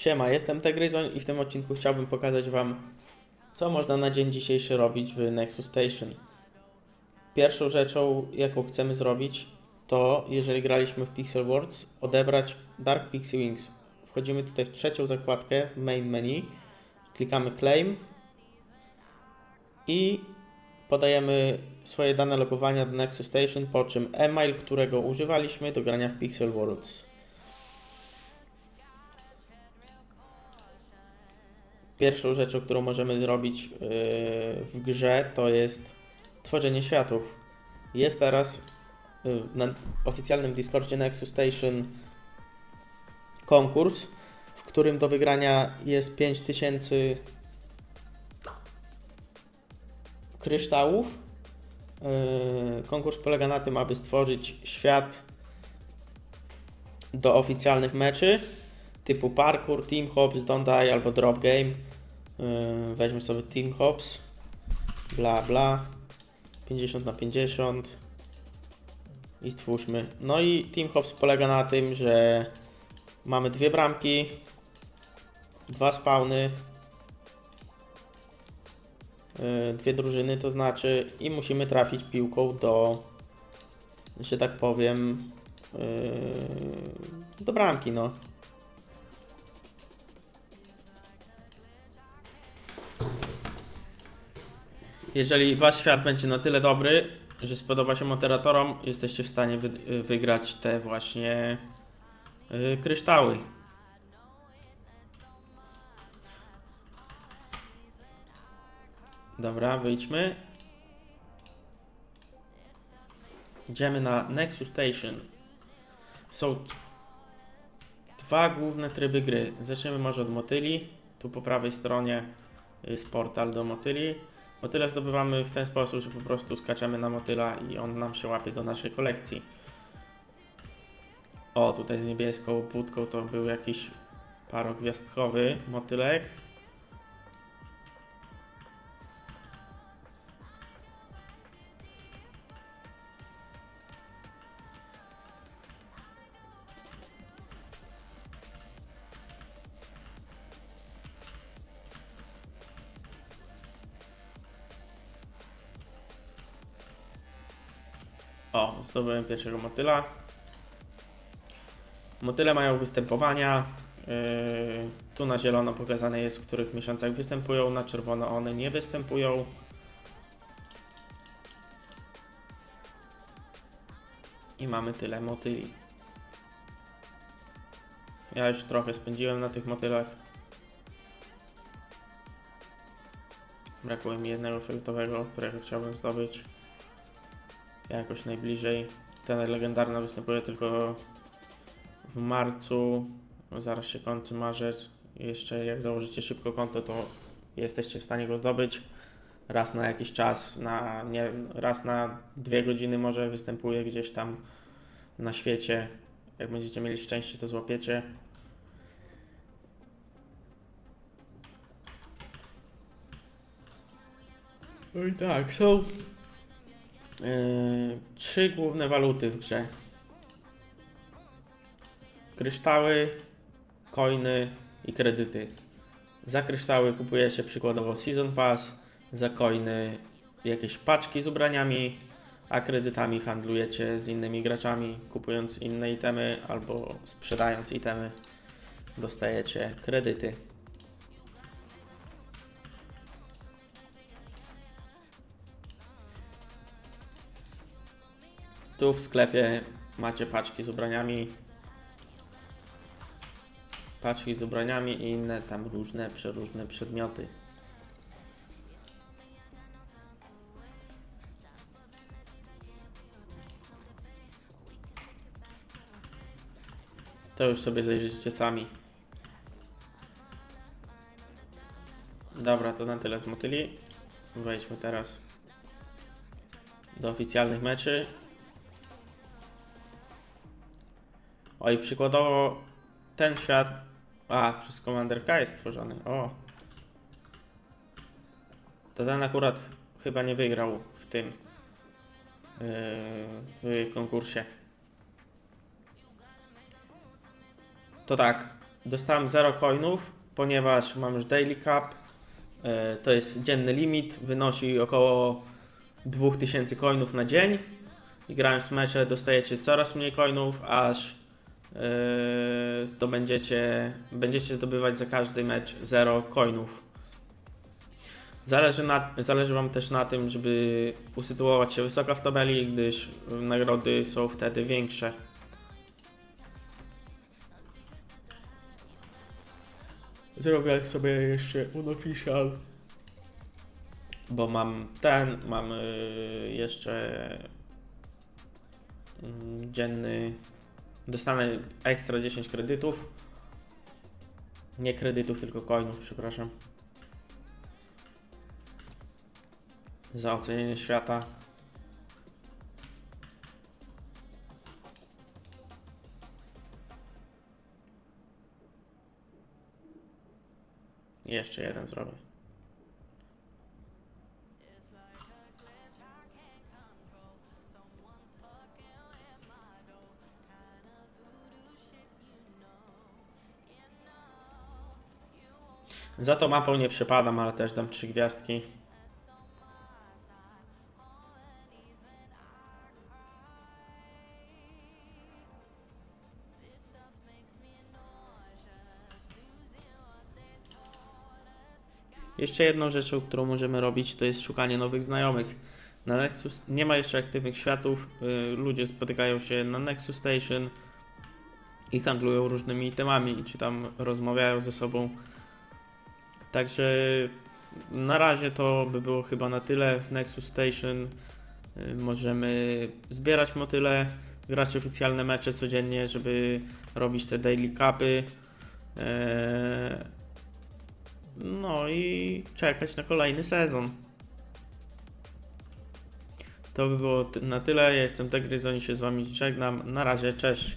Siema, jestem Tegryzon i w tym odcinku chciałbym pokazać Wam, co można na dzień dzisiejszy robić w Nexus Station. Pierwszą rzeczą, jaką chcemy zrobić, to jeżeli graliśmy w Pixel Worlds, odebrać Dark Pixie Wings. Wchodzimy tutaj w trzecią zakładkę w main menu, klikamy Claim i podajemy swoje dane logowania do Nexus Station, po czym e-mail, którego używaliśmy do grania w Pixel Worlds. Pierwszą rzeczą, którą możemy zrobić yy, w grze, to jest tworzenie światów. Jest teraz yy, na oficjalnym Discordzie Nexus Station konkurs, w którym do wygrania jest 5000 kryształów. Yy, Konkurs polega na tym, aby stworzyć świat do oficjalnych meczy typu parkour, team hops, don't die albo drop game. Yy, Weźmy sobie team hops, bla bla, 50 na 50 i stwórzmy. No i team hops polega na tym, że mamy dwie bramki, dwa spawny, yy, dwie drużyny, to znaczy i musimy trafić piłką do, że tak powiem, yy, do bramki, no. Jeżeli wasz świat będzie na tyle dobry, że spodoba się moderatorom, jesteście w stanie wy wygrać te właśnie yy, kryształy. Dobra, wyjdźmy. Idziemy na Nexus Station. Są dwa główne tryby gry. Zaczniemy może od motyli. Tu po prawej stronie jest portal do motyli. Motyle zdobywamy w ten sposób, że po prostu skaczemy na motyla i on nam się łapie do naszej kolekcji. O, tutaj z niebieską budką to był jakiś parogwiazdkowy motylek. O, zdobyłem pierwszego motyla. Motyle mają występowania. Yy, tu na zielono pokazane jest, w których miesiącach występują, na czerwono one nie występują. I mamy tyle motyli. Ja już trochę spędziłem na tych motylach. Brakuje mi jednego fioletowego, którego chciałbym zdobyć jakoś najbliżej. Ten legendarna występuje tylko w marcu, zaraz się kończy marzec. Jeszcze jak założycie szybko konto, to jesteście w stanie go zdobyć. Raz na jakiś czas, na, nie, raz na dwie godziny może występuje gdzieś tam na świecie. Jak będziecie mieli szczęście, to złapiecie. No i tak, są trzy główne waluty w grze. Kryształy, coiny i kredyty. Za kryształy kupuje się przykładowo Season Pass, za coiny jakieś paczki z ubraniami, a kredytami handlujecie z innymi graczami, kupując inne itemy albo sprzedając itemy. Dostajecie kredyty. Tu w sklepie macie paczki z ubraniami. Paczki z ubraniami i inne tam różne, przeróżne przedmioty. To już sobie zajrzyjcie sami. Dobra, to na tyle z motyli. Wejdźmy teraz do oficjalnych meczy. Oj, przykładowo ten świat. A, przez Commander K jest stworzony. O. To ten akurat chyba nie wygrał w tym. Yy, w konkursie. To tak. dostałem 0 coinów, ponieważ mam już daily cap. E, To jest dzienny limit, wynosi około 2000 coinów na dzień. I grając w mecze dostajecie coraz mniej coinów, aż e, zdobędziecie, będziecie zdobywać za każdy mecz 0 coinów. Zależy, na, zależy Wam też na tym, żeby usytuować się wysoko w tabeli, gdyż nagrody są wtedy większe. Zrobię sobie jeszcze unofficial, bo mam ten, mam y, jeszcze mm, dzienny, dostanę ekstra 10 kredytów. Nie kredytów, tylko coinów, przepraszam. Za ocenienie świata. Jeszcze jeden zrobię. Za tą mapą nie przepadam, ale też dam trzy gwiazdki. Jeszcze jedną rzeczą, którą możemy robić, to jest szukanie nowych znajomych. Na Nexus nie ma jeszcze aktywnych światów. y, Ludzie spotykają się na Nexus Station i handlują różnymi itemami, czy tam rozmawiają ze sobą. Także na razie to by było chyba na tyle w Nexus Station. Y, Możemy zbierać motyle, grać oficjalne mecze codziennie, żeby robić te daily capy. Eee, no i czekać na kolejny sezon. To by było na tyle. Ja jestem Degryzon i się z wami żegnam. Na razie, cześć.